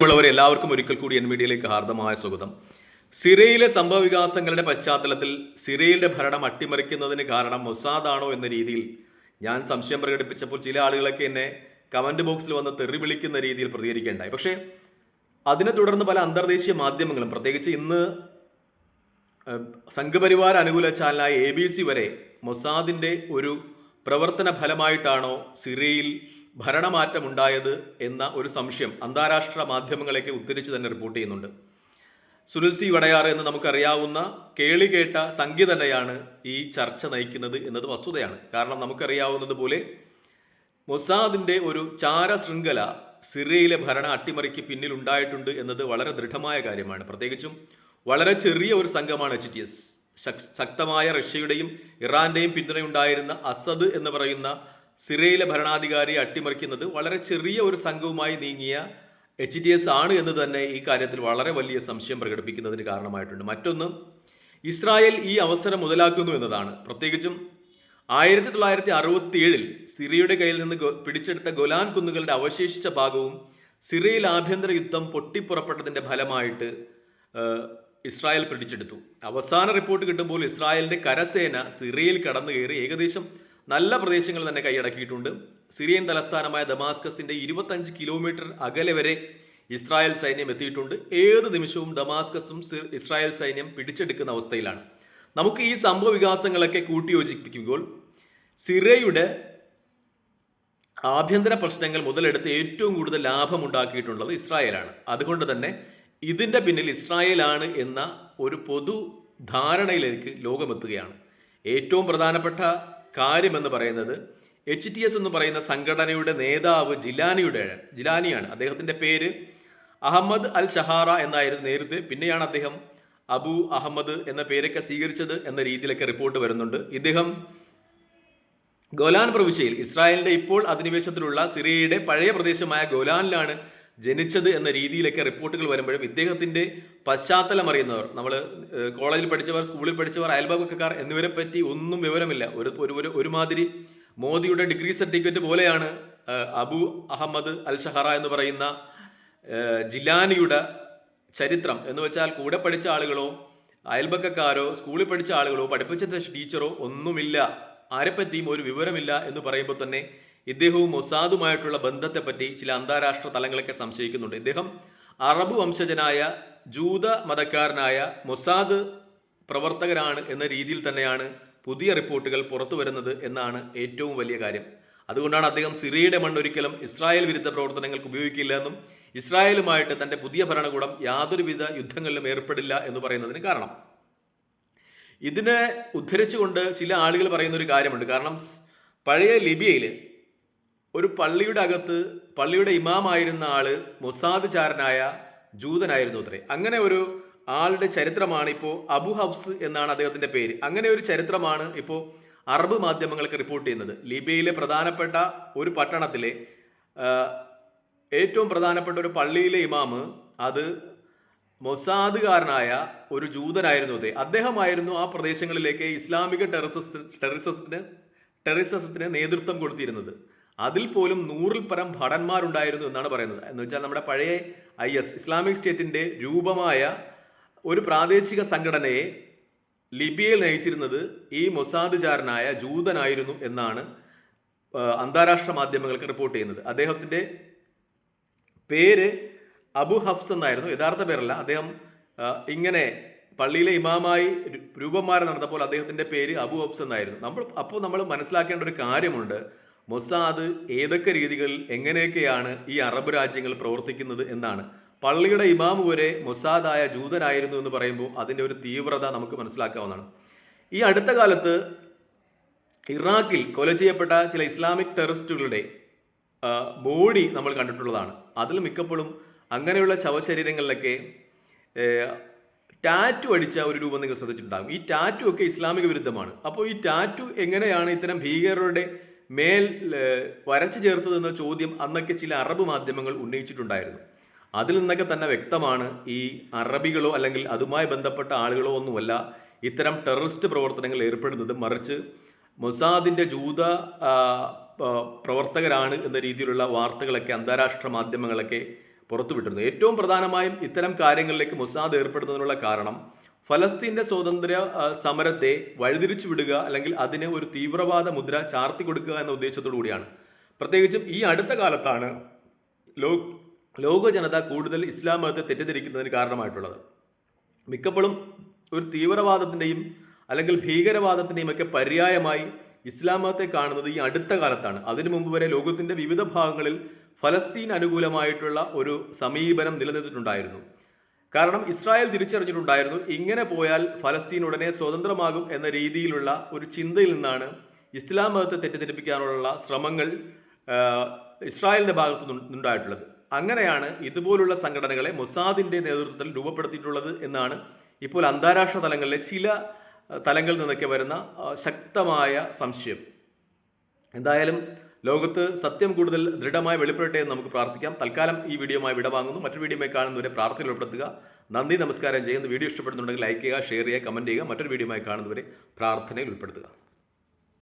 ഉള്ളവരെ എല്ലാവർക്കും ഒരിക്കൽ കൂടി എൻ മീഡിയയിലേക്ക് ഹാർദമായ സ്വാഗതം. സിറിയയിലെ സംഭവവികാസങ്ങളുടെ പശ്ചാത്തലത്തിൽ സിറയിലെ ഭരണം അട്ടിമറിക്കുന്നതിന് കാരണം മൊസാദാണോ എന്ന രീതിയിൽ ഞാൻ സംശയം പ്രകടിപ്പിച്ചപ്പോൾ ചില ആളുകളൊക്കെ എന്നെ കമന്റ് ബോക്സിൽ വന്ന് തെറി വിളിക്കുന്ന രീതിയിൽ പ്രതികരിക്കേണ്ടായി പക്ഷേ അതിനെ തുടർന്ന് പല അന്തർദേശീയ മാധ്യമങ്ങളും പ്രത്യേകിച്ച് ഇന്ന് സംഘപരിവാര അനുകൂല ചാനലായ എ ബി സി വരെ മൊസാദിന്റെ ഒരു പ്രവർത്തന ഫലമായിട്ടാണോ സിറിയയിൽ ഭരണമാറ്റമുണ്ടായത് എന്ന ഒരു സംശയം അന്താരാഷ്ട്ര മാധ്യമങ്ങളെയൊക്കെ ഉദ്ധരിച്ച് തന്നെ റിപ്പോർട്ട് ചെയ്യുന്നുണ്ട്. സുനിൽ സി വടയാർ എന്ന് നമുക്കറിയാവുന്ന കേളി കേട്ട സംഖ്യ തന്നെയാണ് ഈ ചർച്ച നയിക്കുന്നത് എന്നത് വസ്തുതയാണ്. കാരണം നമുക്കറിയാവുന്നത് പോലെ മൊസാദിന്റെ ഒരു ചാര ശൃംഖല സിറിയയിലെ ഭരണ അട്ടിമറിക്ക് പിന്നിൽ ഉണ്ടായിട്ടുണ്ട് എന്നത് വളരെ ദൃഢമായ കാര്യമാണ്. പ്രത്യേകിച്ചും വളരെ ചെറിയ ഒരു സംഘമാണ് എച്ച് ടി എസ്. ശക്തമായ റഷ്യയുടെയും ഇറാന്റെയും പിന്തുണയുണ്ടായിരുന്ന അസദ് എന്ന് പറയുന്ന സിറിയയിലെ ഭരണാധികാരിയെ അട്ടിമറിക്കുന്നത് വളരെ ചെറിയ ഒരു സംഘവുമായി നീങ്ങിയ എച്ച് ഡി എസ് ആണ് എന്ന് തന്നെ ഈ കാര്യത്തിൽ വളരെ വലിയ സംശയം പ്രകടിപ്പിക്കുന്നതിന് കാരണമായിട്ടുണ്ട്. മറ്റൊന്ന് ഇസ്രായേൽ ഈ അവസരം മുതലാക്കുന്നു എന്നതാണ്. പ്രത്യേകിച്ചും ആയിരത്തി തൊള്ളായിരത്തി അറുപത്തി ഏഴിൽ സിറിയയുടെ കയ്യിൽ നിന്ന് പിടിച്ചെടുത്ത ഗൊലാൻ കുന്നുകളുടെ അവശേഷിച്ച ഭാഗവും സിറിയയിൽ ആഭ്യന്തര യുദ്ധം പൊട്ടിപ്പുറപ്പെട്ടതിന്റെ ഫലമായിട്ട് ഇസ്രായേൽ പിടിച്ചെടുത്തു. അവസാന റിപ്പോർട്ട് കിട്ടുമ്പോൾ ഇസ്രായേലിന്റെ കരസേന സിറിയയിൽ കടന്നു കയറി ഏകദേശം നല്ല പ്രദേശങ്ങൾ തന്നെ കൈയടക്കിയിട്ടുണ്ട്. സിറിയൻ തലസ്ഥാനമായ ദമാസ്കസിന്റെ ഇരുപത്തഞ്ച് കിലോമീറ്റർ അകലെ വരെ ഇസ്രായേൽ സൈന്യം എത്തിയിട്ടുണ്ട്. ഏത് നിമിഷവും ദമാസ്കസും ഇസ്രായേൽ സൈന്യം പിടിച്ചെടുക്കുന്ന അവസ്ഥയിലാണ്. നമുക്ക് ഈ സംഭവ വികാസങ്ങളൊക്കെ കൂട്ടിയോജിപ്പിക്കുമ്പോൾ സിറിയയുടെ ആഭ്യന്തര പ്രശ്നങ്ങൾ മുതലെടുത്ത് ഏറ്റവും കൂടുതൽ ലാഭം ഉണ്ടാക്കിയിട്ടുള്ളത് ഇസ്രായേലാണ്. അതുകൊണ്ട് തന്നെ ഇതിന്റെ പിന്നിൽ ഇസ്രായേലാണ് എന്ന ഒരു പൊതു ധാരണയിലേക്ക് ലോകമെത്തുകയാണ്. ഏറ്റവും പ്രധാനപ്പെട്ട കാര്യമെന്ന് പറയുന്നത് എച്ച് ടി എസ് എന്ന് പറയുന്ന സംഘടനയുടെ നേതാവ് ജിലാനിയുടെ ജിലാനിയാണ്. അദ്ദേഹത്തിന്റെ പേര് അഹമ്മദ് അൽ ഷഹാറ എന്നായിരുന്നു നേരത്തെ. പിന്നെയാണ് അദ്ദേഹം അബു അഹമ്മദ് എന്ന പേരൊക്കെ സ്വീകരിച്ചത് എന്ന രീതിയിലൊക്കെ റിപ്പോർട്ട് വരുന്നുണ്ട്. ഇദ്ദേഹം ഗോലാൻ പ്രവിശ്യയിൽ ഇസ്രായേലിന്റെ ഇപ്പോൾ അധിനിവേശത്തിലുള്ള സിറിയയുടെ പഴയ പ്രദേശമായ ഗോലാനിലാണ് ജനിച്ചത് എന്ന രീതിയിലൊക്കെ റിപ്പോർട്ടുകൾ വരുമ്പോഴും ഇദ്ദേഹത്തിന്റെ പശ്ചാത്തലം അറിയുന്നവർ നമ്മൾ കോളേജിൽ പഠിച്ചവർ സ്കൂളിൽ പഠിച്ചവർ അയൽപക്കക്കാർ എന്നിവരെ പറ്റി ഒന്നും വിവരമില്ല. ഒരു ഒരു ഒരു ഒരുമാതിരി മോദിയുടെ ഡിഗ്രി സർട്ടിഫിക്കറ്റ് പോലെയാണ് അബു അഹമ്മദ് അൽ ഷഹറ എന്ന് പറയുന്ന ജിലാനിയുടെ ചരിത്രം. എന്ന് വെച്ചാൽ കൂടെ പഠിച്ച ആളുകളോ അയൽപക്കക്കാരോ സ്കൂളിൽ പഠിച്ച ആളുകളോ പഠിപ്പിച്ച ടീച്ചറോ ഒന്നുമില്ല. ആരെപ്പറ്റിയും ഒരു വിവരമില്ല എന്ന് പറയുമ്പോൾ തന്നെ ഇദ്ദേഹവും മൊസാദുമായിട്ടുള്ള ബന്ധത്തെപ്പറ്റി ചില അന്താരാഷ്ട്ര തലങ്ങളൊക്കെ സംശയിക്കുന്നുണ്ട്. ഇദ്ദേഹം അറബ് വംശജനായ ജൂത മതക്കാരനായ മൊസാദ് പ്രവർത്തകരാണ് എന്ന രീതിയിൽ തന്നെയാണ് പുതിയ റിപ്പോർട്ടുകൾ പുറത്തു വരുന്നത് എന്നാണ് ഏറ്റവും വലിയ കാര്യം. അതുകൊണ്ടാണ് അദ്ദേഹം സിറിയയുടെ മണ്ണൊരിക്കലും ഇസ്രായേൽ വിരുദ്ധ പ്രവർത്തനങ്ങൾക്ക് ഉപയോഗിക്കില്ല എന്നും ഇസ്രായേലുമായിട്ട് തന്റെ പുതിയ ഭരണകൂടം യാതൊരുവിധ യുദ്ധങ്ങളിലും ഏർപ്പെടില്ല എന്ന് പറയുന്നതിന് കാരണം. ഇതിനെ ഉദ്ധരിച്ചുകൊണ്ട് ചില ആളുകൾ പറയുന്ന ഒരു കാര്യമുണ്ട്. കാരണം പഴയ ലിബിയയിൽ ഒരു പള്ളിയുടെ അകത്ത് പള്ളിയുടെ ഇമാമായിരുന്ന ആൾ മൊസാദ് ചാരനായ ജൂതനായിരുന്നു അത്രേ. അങ്ങനെ ഒരു ആളുടെ ചരിത്രമാണ് ഇപ്പോൾ അബു ഹബ്സ് എന്നാണ് അദ്ദേഹത്തിന്റെ പേര്. അങ്ങനെ ഒരു ചരിത്രമാണ് ഇപ്പോൾ അറബ് മാധ്യമങ്ങൾക്ക് റിപ്പോർട്ട് ചെയ്യുന്നത്. ലിബിയയിലെ പ്രധാനപ്പെട്ട ഒരു പട്ടണത്തിലെ ഏറ്റവും പ്രധാനപ്പെട്ട ഒരു പള്ളിയിലെ ഇമാമ് അത് മൊസാദുകാരനായ ഒരു ജൂതനായിരുന്നു അതെ. അദ്ദേഹമായിരുന്നു ആ പ്രദേശങ്ങളിലേക്ക് ഇസ്ലാമിക ടെററിസത്തിന് ടെററിസത്തിന് ടെററിസത്തിന് നേതൃത്വം കൊടുത്തിരുന്നത്. അതിൽ പോലും നൂറിൽ പരം ഭടന്മാരുണ്ടായിരുന്നു എന്നാണ് പറയുന്നത്. എന്ന് വെച്ചാൽ നമ്മുടെ പഴയ ഐ എസ് ഇസ്ലാമിക് സ്റ്റേറ്റിന്റെ രൂപമായ ഒരു പ്രാദേശിക സംഘടനയെ ലിബിയയിൽ നയിച്ചിരുന്നത് ഈ മൊസാദുചാരനായ ജൂതനായിരുന്നു എന്നാണ് അന്താരാഷ്ട്ര മാധ്യമങ്ങൾക്ക് റിപ്പോർട്ട് ചെയ്യുന്നത്. അദ്ദേഹത്തിന്റെ പേര് അബു ഹഫ്സ് എന്നായിരുന്നു. യഥാർത്ഥ പേരല്ല. അദ്ദേഹം ഇങ്ങനെ പള്ളിയിലെ ഇമാമായി രൂപന്മാരെ നടന്നപ്പോൾ അദ്ദേഹത്തിന്റെ പേര് അബു ഹഫ്സ് എന്നായിരുന്നു. നമ്മൾ അപ്പോൾ നമ്മൾ മനസ്സിലാക്കേണ്ട ഒരു കാര്യമുണ്ട്. മൊസാദ് ഏതൊക്കെ രീതികളിൽ എങ്ങനെയൊക്കെയാണ് ഈ അറബ് രാജ്യങ്ങൾ പ്രവർത്തിക്കുന്നത് എന്നാണ്. പള്ളിയുടെ ഇമാമു വരെ മൊസാദായ ജൂതനായിരുന്നു എന്ന് പറയുമ്പോൾ അതിന്റെ ഒരു തീവ്രത നമുക്ക് മനസ്സിലാക്കാവുന്നതാണ്. ഈ അടുത്ത കാലത്ത് ഇറാഖിൽ കൊല ചെയ്യപ്പെട്ട ചില ഇസ്ലാമിക് ടെററിസ്റ്റുകളുടെ ബോഡി നമ്മൾ കണ്ടിട്ടുള്ളതാണ്. അതിൽ മിക്കപ്പോഴും അങ്ങനെയുള്ള ശവശരീരങ്ങളിലൊക്കെ ടാറ്റു അടിച്ച ഒരു രൂപം നിങ്ങൾ ശ്രദ്ധിച്ചിട്ടുണ്ടാകും. ഈ ടാറ്റു ഒക്കെ ഇസ്ലാമിക വിരുദ്ധമാണ്. അപ്പോൾ ഈ ടാറ്റു എങ്ങനെയാണ് ഇത്തരം ഭീകരരുടെ മേൽ വരച്ചു ചേർത്തതെന്ന ചോദ്യം അന്നൊക്കെ ചില അറബ് മാധ്യമങ്ങൾ ഉന്നയിച്ചിട്ടുണ്ടായിരുന്നു. അതിൽ നിന്നൊക്കെ തന്നെ വ്യക്തമാണ് ഈ അറബികളോ അല്ലെങ്കിൽ അതുമായി ബന്ധപ്പെട്ട ആളുകളോ ഒന്നുമല്ല ഇത്തരം ടെററിസ്റ്റ് പ്രവർത്തനങ്ങൾ ഏർപ്പെടുന്നത്. മറിച്ച് മൊസാദിന്റെ ജൂത പ്രവർത്തകരാണ് എന്ന രീതിയിലുള്ള വാർത്തകളൊക്കെ അന്താരാഷ്ട്ര മാധ്യമങ്ങളൊക്കെ പുറത്തുവിട്ടിരുന്നു. ഏറ്റവും പ്രധാനമായും ഇത്തരം കാര്യങ്ങളിലേക്ക് മൊസാദ് ഏർപ്പെടുന്നതിനുള്ള കാരണം ഫലസ്തീന്റെ സ്വാതന്ത്ര്യ സമരത്തെ വഴിതിരിച്ചു വിടുക അല്ലെങ്കിൽ അതിന് ഒരു തീവ്രവാദ മുദ്ര ചാർത്തി കൊടുക്കുക എന്ന ഉദ്ദേശത്തോടു കൂടിയാണ്. പ്രത്യേകിച്ചും ഈ അടുത്ത കാലത്താണ് ലോ ലോക ജനത കൂടുതൽ ഇസ്ലാം മതത്തെ തെറ്റിദ്ധരിക്കുന്നതിന് കാരണമായിട്ടുള്ളത്. മിക്കപ്പോഴും ഒരു തീവ്രവാദത്തിന്റെയും അല്ലെങ്കിൽ ഭീകരവാദത്തിന്റെയും ഒക്കെ പര്യായമായി ഇസ്ലാം മതത്തെ കാണുന്നത് ഈ അടുത്ത കാലത്താണ്. അതിനു മുമ്പ് വരെ ലോകത്തിന്റെ വിവിധ ഭാഗങ്ങളിൽ ഫലസ്തീൻ അനുകൂലമായിട്ടുള്ള ഒരു സമീപനം നിലനിന്നിട്ടുണ്ടായിരുന്നു. കാരണം ഇസ്രായേൽ തിരിച്ചറിഞ്ഞിട്ടുണ്ടായിരുന്നു ഇങ്ങനെ പോയാൽ ഫലസ്തീൻ ഉടനെ സ്വതന്ത്രമാകും എന്ന രീതിയിലുള്ള ഒരു ചിന്തയിൽ നിന്നാണ് ഇസ്ലാം മതത്തെ തെറ്റിദ്ധരിപ്പിക്കാനുള്ള ശ്രമങ്ങൾ ഇസ്രായേലിന്റെ ഭാഗത്തു നിന്നുണ്ടായിട്ടുള്ളത് അങ്ങനെയാണ് ഇതുപോലുള്ള സംഘടനകളെ മൊസാദിന്റെ നേതൃത്വത്തിൽ രൂപപ്പെടുത്തിയിട്ടുള്ളത് എന്നാണ് ഇപ്പോൾ അന്താരാഷ്ട്ര തലങ്ങളിലെ ചില തലങ്ങളിൽ നിന്നൊക്കെ വരുന്ന ശക്തമായ സംശയം. എന്തായാലും ലോകത്ത് സത്യം കൂടുതൽ ദൃഢമായി വെളിപ്പെടട്ടെ എന്ന് നമുക്ക് പ്രാർത്ഥിക്കാം. തൽക്കാലം ഈ വീഡിയോമായി വിടവാങ്ങുന്നു മറ്റൊരു വീഡിയോമായി കാണുന്നവരെ പ്രാർത്ഥനയിൽ ഉൾപ്പെടുത്തുക. നന്ദി നമസ്കാരം ചെയ്യുന്ന വീഡിയോ ഇഷ്ടപ്പെടുന്നുണ്ടെങ്കിൽ ലൈക്ക് ചെയ്യുക ഷെയർ ചെയ്യുക കമന്റ് ചെയ്യുക. മറ്റൊരു വീഡിയോമായി കാണുന്നവരെ പ്രാർത്ഥനയിൽ ഉൾപ്പെടുത്തുക.